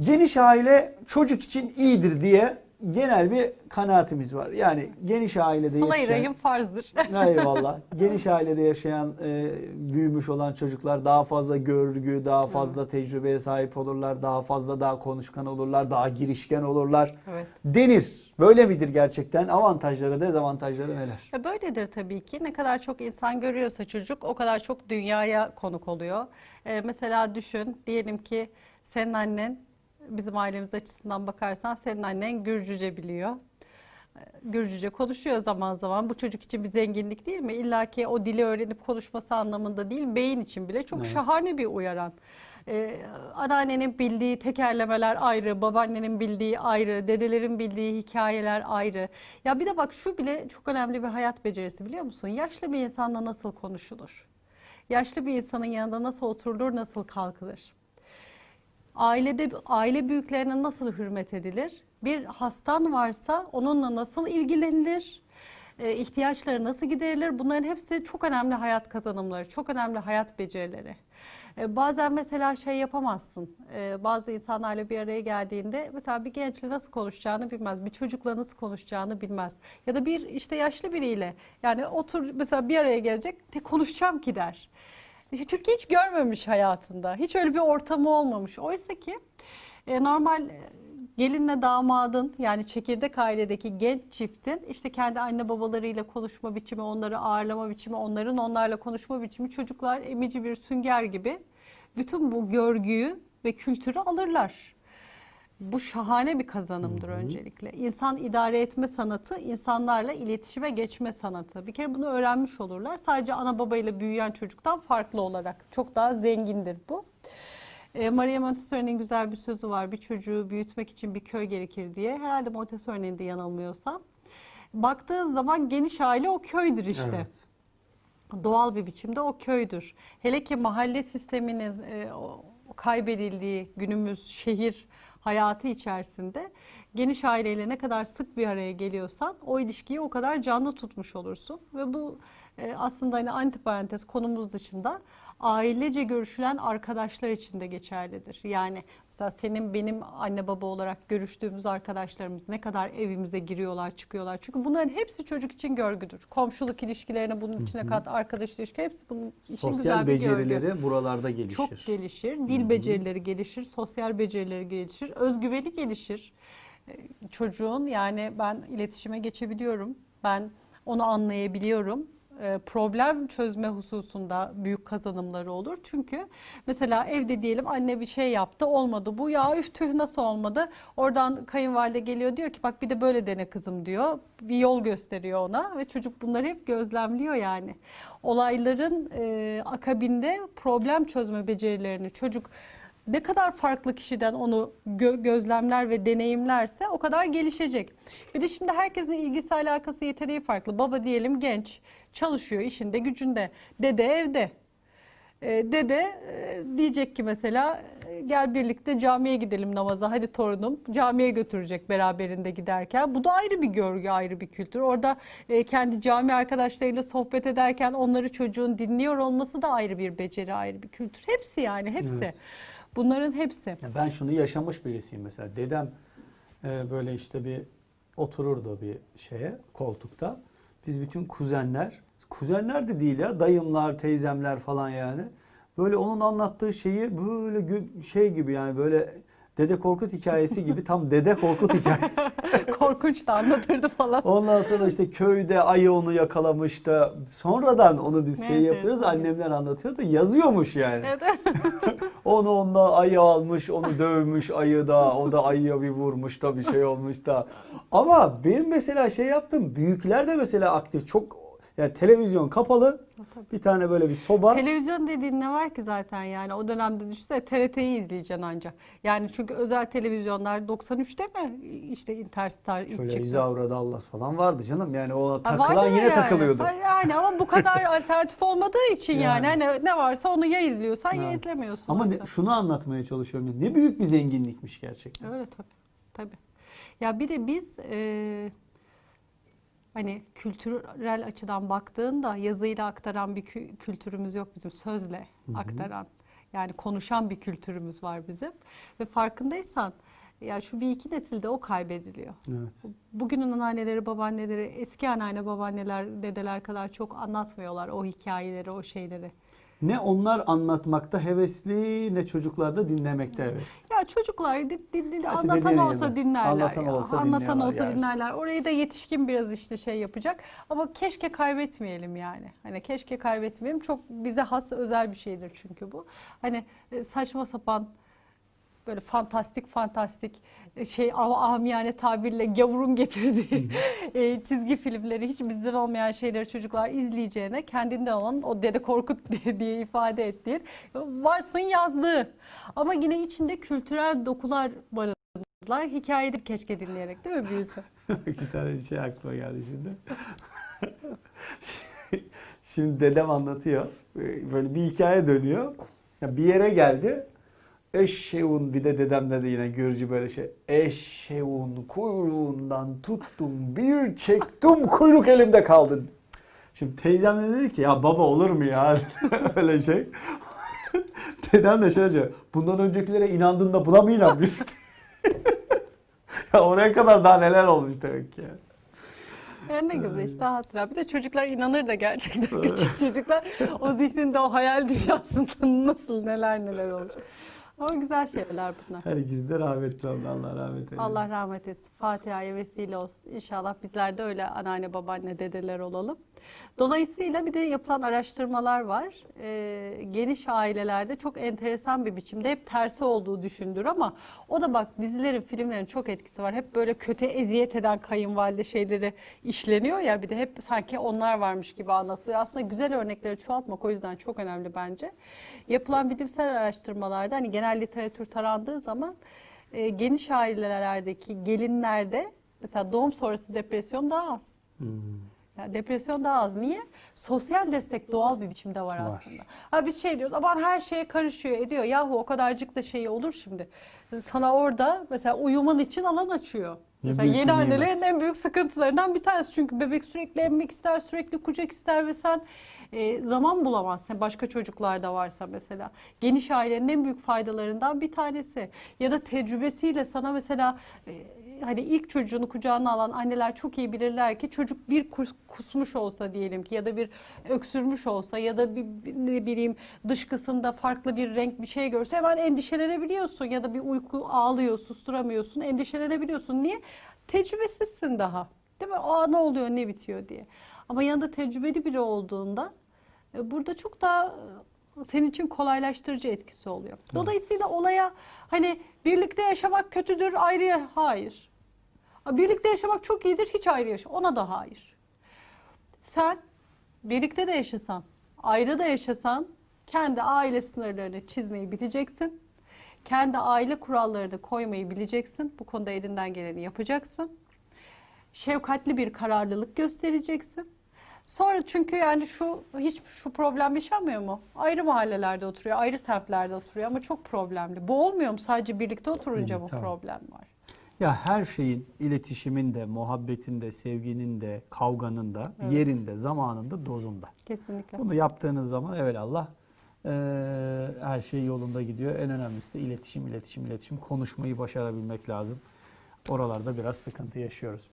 Geniş aile çocuk için iyidir diye genel bir kanaatimiz var. Yani geniş ailede Sıla-i yetişen... rahim farzdır. Eyvallah. Geniş ailede yaşayan, e, büyümüş olan çocuklar daha fazla görgü, daha fazla tecrübeye sahip olurlar, daha fazla daha konuşkan olurlar, daha girişken olurlar evet. denir. Böyle midir gerçekten? Avantajları, dezavantajları neler? E, Böyledir tabii ki. Ne kadar çok insan görüyorsa çocuk o kadar çok dünyaya konuk oluyor. E, mesela düşün, diyelim ki senin annen, bizim ailemiz açısından bakarsan senin annen Gürcüce biliyor. E, Gürcüce konuşuyor zaman zaman. Bu çocuk için bir zenginlik değil mi? İlla ki o dili öğrenip konuşması anlamında değil, beyin için bile çok Evet. şahane bir uyaran. Ee, anneannenin bildiği tekerlemeler ayrı, babaannenin bildiği ayrı, dedelerin bildiği hikayeler ayrı. Ya bir de bak şu bile çok önemli bir hayat becerisi biliyor musun? Yaşlı bir insanla nasıl konuşulur? Yaşlı bir insanın yanında nasıl oturulur, nasıl kalkılır? Ailede aile büyüklerine nasıl hürmet edilir? Bir hastan varsa onunla nasıl ilgilenilir? E, ihtiyaçları nasıl giderilir? Bunların hepsi çok önemli hayat kazanımları, çok önemli hayat becerileri. E, bazen mesela şey yapamazsın. E, bazı insanlarla bir araya geldiğinde mesela bir gençle nasıl konuşacağını bilmez, bir çocukla nasıl konuşacağını bilmez. Ya da bir işte yaşlı biriyle yani otur mesela bir araya gelecek ne konuşacağım ki der. Çünkü hiç görmemiş hayatında. Hiç öyle bir ortamı olmamış. Oysa ki e, normal e, gelinle damadın yani çekirdek ailedeki genç çiftin işte kendi anne babalarıyla konuşma biçimi, onları ağırlama biçimi, onların onlarla konuşma biçimi çocuklar emici bir sünger gibi bütün bu görgüyü ve kültürü alırlar. Bu şahane bir kazanımdır öncelikle. İnsan idare etme sanatı, insanlarla iletişime geçme sanatı. Bir kere bunu öğrenmiş olurlar. Sadece ana babayla büyüyen çocuktan farklı olarak. Çok daha zengindir bu. E, Maria Montessori'nin güzel bir sözü var. Bir çocuğu büyütmek için bir köy gerekir diye. Herhalde Montessori'nin de yanılmıyorsam. Baktığı zaman geniş aile o köydür işte doğal bir biçimde o köydür. Hele ki mahalle sisteminin e, o kaybedildiği günümüz şehir hayatı içerisinde geniş aileyle ne kadar sık bir araya geliyorsan o ilişkiyi o kadar canlı tutmuş olursun ve bu e, aslında hani antiparantez konumuz dışında ailece görüşülen arkadaşlar için de geçerlidir. Yani mesela senin benim anne baba olarak görüştüğümüz arkadaşlarımız ne kadar evimize giriyorlar çıkıyorlar. Çünkü bunların hepsi çocuk için görgüdür. Komşuluk ilişkilerini bunun içine kat, arkadaş ilişki hepsi bunun için Sosyal güzel bir görgü. becerileri buralarda gelişir. Çok gelişir. Dil becerileri gelişir, sosyal becerileri gelişir, özgüveni gelişir. Ee, Çocuğun yani ben iletişime geçebiliyorum. Ben onu anlayabiliyorum. Ee, Problem çözme hususunda büyük kazanımları olur. Çünkü mesela evde diyelim anne bir şey yaptı olmadı. Bu ya üf tüh nasıl olmadı? Oradan kayınvalide geliyor diyor ki bak bir de böyle dene kızım diyor. Bir yol gösteriyor ona ve çocuk bunları hep gözlemliyor yani. Olayların e, akabinde problem çözme becerilerini çocuk ne kadar farklı kişiden onu gö- gözlemler ve deneyimlerse o kadar gelişecek. Bir de şimdi herkesin ilgisi alakası yeteneği farklı. Baba diyelim genç, çalışıyor işinde gücünde. Dede evde. E, dede e, diyecek ki mesela e, gel birlikte camiye gidelim namaza hadi torunum camiye götürecek beraberinde giderken. Bu da ayrı bir görgü ayrı bir kültür. Orada e, kendi cami arkadaşlarıyla sohbet ederken onları çocuğun dinliyor olması da ayrı bir beceri ayrı bir kültür. Hepsi yani hepsi. Evet. Bunların hepsi. Ben şunu yaşamış birisiyim mesela. Dedem e, böyle işte bir otururdu bir şeye koltukta. Biz bütün kuzenler, kuzenler de değil ya dayımlar, teyzemler falan yani. Böyle onun anlattığı şeyi böyle şey gibi yani böyle Dede Korkut hikayesi gibi tam Dede Korkut hikayesi. Korkunç da anlatırdı falan. Ondan sonra işte köyde ayı onu yakalamış da sonradan onu biz şey Evet, yapıyoruz evet. annemler anlatıyor da yazıyormuş yani. Evet. Onu onunla ayı almış, onu dövmüş ayı da, o da ayıya bir vurmuş da bir şey olmuş da. Ama benim mesela şey yaptım, büyükler de mesela aktif, çok yani televizyon kapalı, bir tane böyle bir soba. Televizyon dediğin ne var ki zaten yani o dönemde düşünsene TRT'yi izleyeceksin ancak. Yani çünkü özel televizyonlar 93'te mi işte Interstar ilk Şöyle çıktı? Isaura Dallas falan vardı canım. Yani o takılan yine yani. takılıyordu. Yani ama bu kadar alternatif olmadığı için yani. Yani. hani ne varsa onu ya izliyorsan ya Evet. izlemiyorsun. Ama ne- şunu anlatmaya çalışıyorum. Ne büyük bir zenginlikmiş gerçekten. Öyle tabii. Tabii. Ya bir de biz e, hani kültürel açıdan baktığında yazıyla aktaran bir kü- kültürümüz yok bizim sözle aktaran. Yani konuşan bir kültürümüz var bizim. Ve farkındaysan ya şu bir iki nesilde o kaybediliyor. Evet. Bugünün anneanneleri, babaanneleri eski anneanne, babaanneler, dedeler kadar çok anlatmıyorlar o hikayeleri, o şeyleri. Ne onlar anlatmakta hevesli ne çocuklar da dinlemekte hevesli. Ya çocuklar din, din, din- Gerçi anlatan olsa gibi. dinlerler. Anlatan ya. olsa anlatan olsa yani. dinlerler. Orayı da yetişkin biraz işte şey yapacak. Ama keşke kaybetmeyelim yani. Hani keşke kaybetmeyelim. Çok bize has özel bir şeydir çünkü bu. Hani e, saçma sapan böyle fantastik fantastik e, şey amiyane tabirle gavurun getirdiği e, çizgi filmleri hiç bizden olmayan şeyleri çocuklar izleyeceğine kendinde olan o Dede Korkut diye, ifade ettiği varsın yazdığı ama yine içinde kültürel dokular barındırlar. Hikayedir keşke dinleyerek değil mi büyüse? İki tane şey aklıma geldi şimdi. şimdi dedem anlatıyor. Böyle bir hikaye dönüyor. Bir yere geldi. Eşeğun bir de dedem dedi yine Gürcü böyle şey. Eşeğun kuyruğundan tuttum bir çektim kuyruk elimde kaldı. Şimdi teyzem de dedi ki ya baba olur mu ya öyle şey. Dedem de şöyle diyor. Bundan öncekilere inandığında buna mı inanmışsın? ya oraya kadar daha neler olmuş demek ki. Yani ne güzel işte hatıra. Bir de çocuklar inanır da gerçekten küçük çocuklar o zihninde o hayal dünyasında nasıl neler neler olur. Ama güzel şeyler bunlar. Herkes de rahmetli oldu. Allah rahmet eylesin. Allah rahmet etsin. Fatiha'ya vesile olsun. İnşallah bizler de öyle anneanne, babaanne, dedeler olalım. Dolayısıyla bir de yapılan araştırmalar var. Ee, geniş ailelerde çok enteresan bir biçimde hep tersi olduğu düşünülür ama o da bak dizilerin, filmlerin çok etkisi var. Hep böyle kötü eziyet eden kayınvalide şeyleri işleniyor ya bir de hep sanki onlar varmış gibi anlatılıyor. Aslında güzel örnekleri çoğaltmak o yüzden çok önemli bence. Yapılan bilimsel araştırmalarda hani genel literatür tarandığı zaman e, geniş ailelerdeki gelinlerde mesela doğum sonrası depresyon daha az. Hmm. Yani depresyon daha az. Niye? Sosyal destek doğal bir biçimde var, Var. aslında. Ha biz şey diyoruz aman her şeye karışıyor ediyor. Yahu o kadarcık da şey olur şimdi. Sana orada mesela uyuman için alan açıyor. Ne mesela yeni nimet. annelerin en büyük sıkıntılarından bir tanesi. Çünkü bebek sürekli emmek ister, sürekli kucak ister ve sen e, zaman bulamazsın. Başka çocuklar da varsa mesela. Geniş ailenin en büyük faydalarından bir tanesi. Ya da tecrübesiyle sana mesela e, hani ilk çocuğunu kucağına alan anneler çok iyi bilirler ki çocuk bir kus- kusmuş olsa diyelim ki ya da bir öksürmüş olsa ya da bir ne bileyim dışkısında farklı bir renk bir şey görse hemen endişelenebiliyorsun ya da bir uyku ağlıyor susturamıyorsun endişelenebiliyorsun. Niye? Tecrübesizsin daha. Değil mi? Aa ne oluyor ne bitiyor diye. Ama yanında tecrübeli biri olduğunda e, burada çok daha senin için kolaylaştırıcı etkisi oluyor. Dolayısıyla olaya hani birlikte yaşamak kötüdür ayrı ya- hayır. Ha, Birlikte yaşamak çok iyidir hiç ayrı yaşa. Ona da hayır. Sen birlikte de yaşasan, ayrı da yaşasan kendi aile sınırlarını çizmeyi bileceksin. Kendi aile kurallarını koymayı bileceksin. Bu konuda elinden geleni yapacaksın. Şefkatli bir kararlılık göstereceksin. Sonra çünkü yani şu hiç şu problem yaşanmıyor mu? Ayrı mahallelerde oturuyor, ayrı semtlerde oturuyor ama çok problemli. Bu olmuyor mu? Sadece birlikte oturunca mı tabii. problem var? Ya her şeyin, iletişimin de, muhabbetin de, sevginin de, kavganın da, Evet. yerinde, zamanında, dozunda. Kesinlikle. Bunu yaptığınız zaman evelallah eee her şey yolunda gidiyor. En önemlisi de iletişim, iletişim, iletişim. Konuşmayı başarabilmek lazım. Oralarda biraz sıkıntı yaşıyoruz.